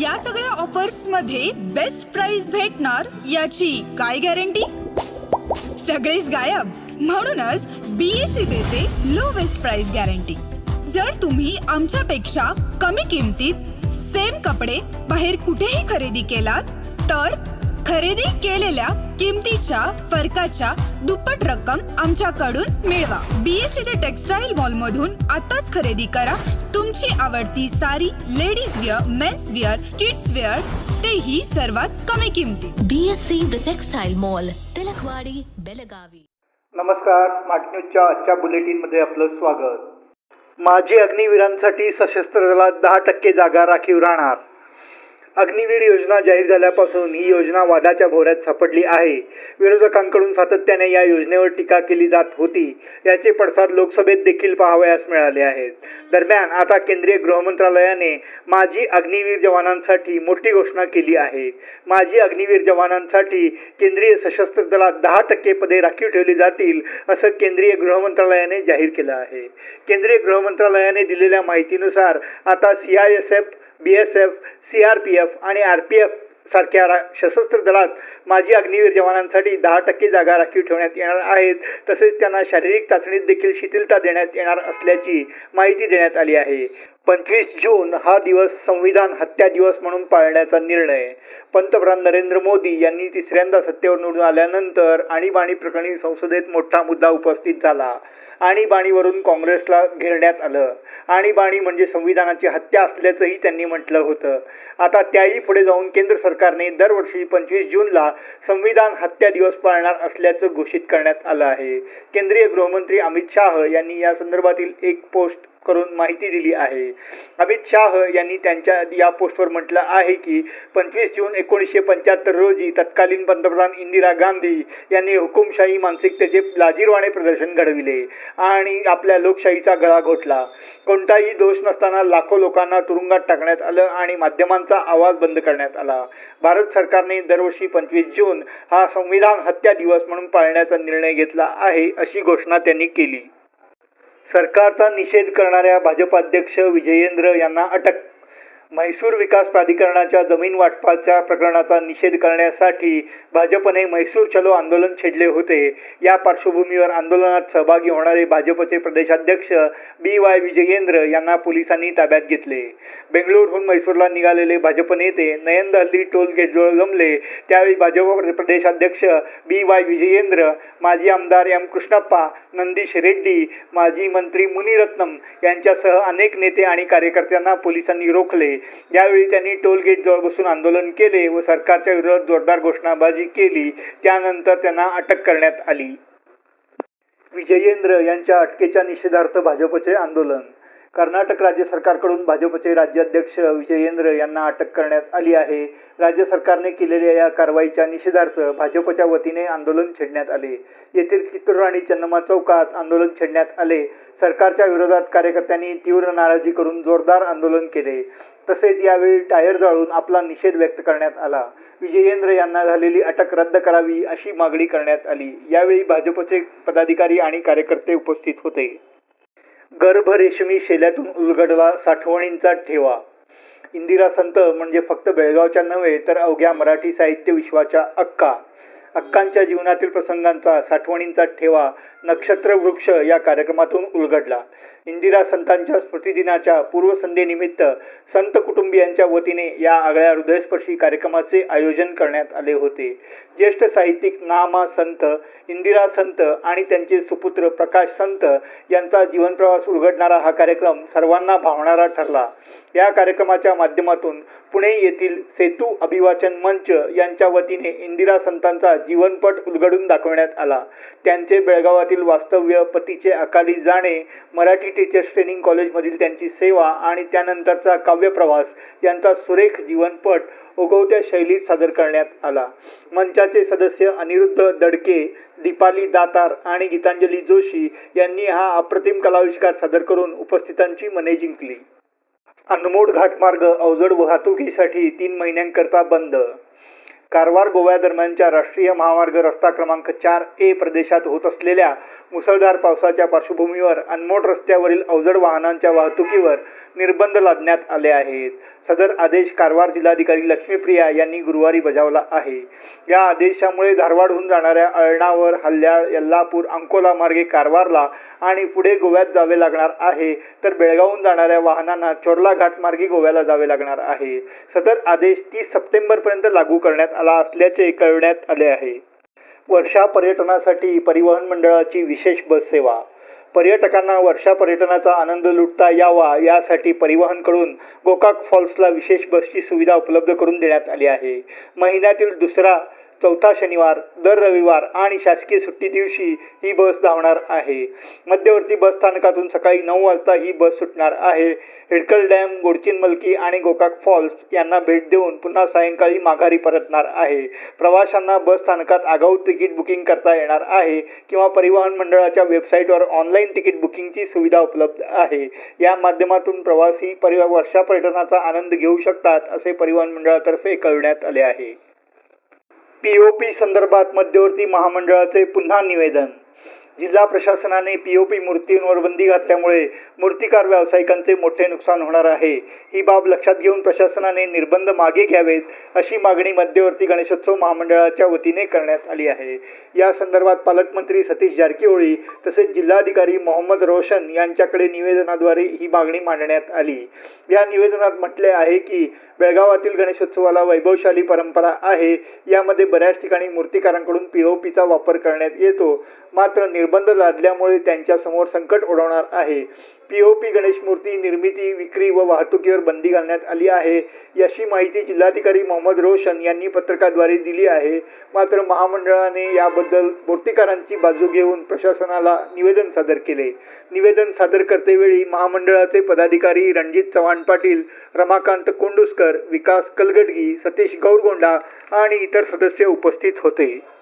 या सगळ्या ऑफर्समध्ये best price भेटणार याची काय गॅरंटी सगळेच गायब. म्हणूनच बीएससी देते लोवेस्ट प्राइस गॅरंटी जर तुम्ही आमच्यापेक्षा कमी किमतीत सेम कपडे बाहेर कुठेही खरेदी केलात तर खरेदी केलेल्या किमतीच्या फरकाच्या दुप्पट रक्कम आमच्याकडून मिळवा. बीएससी ते टेक्सटाईल मॉल मधून आताच खरेदी करा. तुमची आवडती sari ladies wear men's wear kids wear तेही सर्वात कमी किमतीत BSc The Textile Mall, Tilakwadi Belagavi. नमस्कार स्मार्ट न्यूजच्या आजच्या बुलेटिनमध्ये आपलं स्वागत. माजी अग्निवीरांसाठी सशस्त्र दलात दहा टक्के जागा राखीव राहणार. अग्निवीर योजना जाहीर झाल्यापासून ही योजना वादाच्या भोवऱ्यात सापडली आहे. विरोधकांकडून सातत्याने या योजनेवर टीका केली जात होती. याचे पडसाद लोकसभेत देखील पाहावयास मिळाले आहेत. दरम्यान आता केंद्रीय गृहमंत्रालयाने माजी अग्निवीर जवानांसाठी मोठी घोषणा केली आहे. माजी अग्निवीर जवानांसाठी केंद्रीय सशस्त्र दलात दहा टक्के पदे राखीव ठेवली जातील असं केंद्रीय गृहमंत्रालयाने जाहीर केलं आहे. केंद्रीय गृहमंत्रालयाने दिलेल्या माहितीनुसार आता C I S F B S F C R P F आणि आर पी एफ सारख्या रा सशस्त्र दलात माजी अग्निवीर जवानांसाठी दहा टक्के जागा राखीव ठेवण्यात येणार आहेत. तसेच त्यांना शारीरिक चाचणीत देखील शिथिलता देण्यात येणार असल्याची माहिती देण्यात आली आहे. पंचवीस जून हा दिवस संविधान हत्या दिवस म्हणून पाळण्याचा निर्णय. पंतप्रधान नरेंद्र मोदी यांनी तिसऱ्यांदा सत्तेवर निवडून आल्यानंतर आणीबाणी प्रकरणी संसदेत मोठा मुद्दा उपस्थित झाला. आणीबाणीवरून काँग्रेसला घेरण्यात आलं. आणीबाणी म्हणजे संविधानाची हत्या असल्याचंही त्यांनी म्हटलं होतं. आता त्याही पुढे जाऊन केंद्र सरकारने दरवर्षी पंचवीस जूनला संविधान हत्या दिवस पाळणार असल्याचं घोषित करण्यात आलं आहे. केंद्रीय गृहमंत्री अमित शाह यांनी या संदर्भातील एक पोस्ट करून माहिती दिली आहे. अमित शाह यांनी त्यांच्या या पोस्टवर म्हटलं आहे की पंचवीस जून एकोणीसशे पंच्याहत्तर रोजी तत्कालीन पंतप्रधान इंदिरा गांधी यांनी हुकुमशाही मानसिकतेचे लाजीरवाणे प्रदर्शन घडविले आणि आपल्या लोकशाहीचा गळा घोटला. कोणताही दोष नसताना लाखो लोकांना तुरुंगात टाकण्यात आलं आणि माध्यमांचा आवाज बंद करण्यात आला. भारत सरकारने दरवर्षी पंचवीस जून हा संविधान हत्या दिवस म्हणून पाळण्याचा निर्णय घेतला आहे अशी घोषणा त्यांनी केली. सरकारचा निषेध करणाऱ्या भाजपाध्यक्ष विजयेंद्र यांना अटक म्हैसूर विकास प्राधिकरणाच्या जमीन वाटपाच्या प्रकरणाचा निषेध करण्यासाठी भाजपने म्हैसूर चलो आंदोलन छेडले होते. या पार्श्वभूमीवर आंदोलनात सहभागी होणारे भाजपचे प्रदेशाध्यक्ष बी वाय विजयेंद्र यांना पोलिसांनी ताब्यात घेतले. बेंगळूरहून म्हैसूरला निघालेले भाजप नेते नयन दहल्ली टोल गेटजवळ जमले त्यावेळी भाजप प्रदेशाध्यक्ष बी वाय विजयेंद्र माजी आमदार एम कृष्णप्पा नंदीश रेड्डी माजी मंत्री मुनिरत्नम यांच्यासह अनेक नेते आणि कार्यकर्त्यांना पोलिसांनी रोखले. यावेळी त्यांनी टोल गेटजवळ बसून आंदोलन केले व सरकारच्या विरोधात जोरदार घोषणाबाजी केली त्यानंतर त्यांना अटक करण्यात आली. विजयेंद्र यांच्या अटकेच्या निषेधार्थ भाजपचे आंदोलन कर्नाटक राज्य सरकारकडून भाजपचे राज्याध्यक्ष विजयेंद्र यांना अटक करण्यात आली आहे. राज्य सरकारने केलेल्या या कारवाईच्या निषेधार्थ भाजपच्या वतीने आंदोलन छेडण्यात आले. येथील चित्तूर आणि चन्नमा चौकात आंदोलन छेडण्यात आले. सरकारच्या विरोधात कार्यकर्त्यांनी तीव्र नाराजी करून जोरदार आंदोलन केले. तसेच यावेळी टायर जाळून आपला निषेध व्यक्त करण्यात आला. विजयेंद्र यांना झालेली अटक रद्द करावी अशी मागणी करण्यात आली. यावेळी भाजपचे पदाधिकारी आणि कार्यकर्ते उपस्थित होते. गर्भ रेशमी शेल्यातून उलगडला साठवणींचा ठेवा. इंदिरा संत म्हणजे फक्त बेळगावच्या नव्हे तर अवघ्या मराठी साहित्य विश्वाच्या अक्का. अक्कांच्या जीवनातील प्रसंगांचा साठवणींचा ठेवा नक्षत्र वृक्ष या कार्यक्रमातून उलगडला. इंदिरा संतांच्या स्मृतिदिनाच्या पूर्वसंध्येनिमित्त संत कुटुंबियांच्या वतीने या आगळ्या हृदयस्पर्शी कार्यक्रमाचे आयोजन करण्यात आले होते. ज्येष्ठ साहित्यिक नामा संत इंदिरा संत आणि त्यांचे सुपुत्र प्रकाश संत यांचा जीवनप्रवास उलगडणारा हा कार्यक्रम सर्वांना भावणारा ठरला. या कार्यक्रमाच्या माध्यमातून पुणे येथील सेतू अभिवाचन मंच यांच्या वतीने इंदिरा संतांचा जीवनपट उलगडून दाखवण्यात आला. त्यांचे बेळगावातील वास्तव्य पतीचे अकाली जाणे मराठी टीचर्स ट्रेनिंग कॉलेजमधील त्यांची सेवा आणि त्यानंतरचा काव्यप्रवास यांचा सुरेख जीवनपट उगवत्या शैलीत सादर करण्यात आला. मंचाचे सदस्य अनिरुद्ध दडके दीपाली दातार आणि गीतांजली जोशी यांनी हा अप्रतिम कलाविष्कार सादर करून उपस्थितांची मने जिंकली. अनमोड घाटमार्ग अवजड वाहतुकीसाठी तीन महिन्यांकरता बंद. कारवार गोव्या दरम्यानच्या राष्ट्रीय महामार्ग रस्ता क्रमांक चार ए प्रदेशात होत असलेल्या मुसळधार पावसाच्या पार्श्वभूमीवर अनमोड रस्त्यावरील अवजड वाहनांच्या वाहतुकीवर निर्बंध लादण्यात आले आहेत. सदर आदेश कारवार जिल्हाधिकारी लक्ष्मीप्रिया यांनी गुरुवारी बजावला आहे. या आदेशामुळे धारवाडहून जाणाऱ्या अळणावर हल्ल्याळ यल्लापूर अंकोला मार्गे कारवारला आणि पुढे गोव्यात जावे लागणार आहे. तर बेळगावहून जाणाऱ्या वाहनांना चोरला घाट मार्गे गोव्याला जावे लागणार आहे. सदर आदेश तीस सप्टेंबरपर्यंत लागू करण्यात आला असल्याचे कळवण्यात आले आहे. वर्षा पर्यटनासाठी परिवहन मंडळाची विशेष बस सेवा पर्यटकांना वर्षा पर्यटनाचा आनंद लुटता यावा यासाठी परिवहनकडून गोकाक फॉल्सला विशेष बसची सुविधा उपलब्ध करून देण्यात आली आहे. महिन्यातील दुसरा चौथा शनिवार दर रविवार आणि शासकीय सुट्टी दिवशी ही बस धावणार आहे. मध्यवर्ती बस स्थानकातून सकाळी नऊ वाजता ही बस सुटणार आहे. हिडकल डॅम गोडचिनमलकी आणि गोकाक फॉल्स यांना भेट देऊन पुन्हा सायंकाळी माघारी परतणार आहे. प्रवाशांना बस स्थानकात आगाऊ तिकीट बुकिंग करता येणार आहे किंवा परिवहन मंडळाच्या वेबसाईटवर ऑनलाईन तिकीट बुकिंगची सुविधा उपलब्ध आहे. या माध्यमातून प्रवासी परि वर्षा पर्यटनाचा आनंद घेऊ शकतात असे परिवहन मंडळातर्फे कळवण्यात आले आहे. पीओपी संदर्भात मध्यवर्ती महामंडळाचे पुन्हा निवेदन. जिल्हा प्रशासनाने पीओपी मूर्तींवर बंदी घातल्यामुळे मूर्तिकार व्यावसायिकांचे मोठे नुकसान होणार आहे. ही बाब लक्षात घेऊन प्रशासनाने निर्बंध मागे घ्यावेत अशी मागणी मध्यवर्ती गणेशोत्सव महामंडळाच्या वतीने करण्यात आली आहे. या संदर्भात पालकमंत्री सतीश जारकिहोळी तसेच जिल्हाधिकारी मोहम्मद रोशन यांच्याकडे निवेदनाद्वारे ही मागणी मांडण्यात आली. या निवेदनात म्हटले आहे की बेळगावातील गणेशोत्सवाला वैभवशाली परंपरा आहे. यामध्ये बऱ्याच ठिकाणी मूर्तिकारांकडून पीओपीचा वापर करण्यात येतो. मात्र निर्बंध लादल्यामुळे त्यांच्यासमोर संकट ओढवणार आहे. पीओपी गणेश मूर्ती निर्मिती विक्री व वाहतुकीवर बंदी घालण्यात आली आहे. याची माहिती जिल्हाधिकारी मोहम्मद रोशन यांनी पत्रकाद्वारे दिली आहे. मात्र महामंडळाने याबद्दल मूर्तिकारांची बाजू घेऊन प्रशासनाला निवेदन सादर केले. निवेदन सादर करतेवेळी महामंडळाचे पदाधिकारी रणजित चव्हाण पाटील रमाकांत कोंडुस्कर विकास कलगडगी सतीश गौरगोंडा आणि इतर सदस्य उपस्थित होते.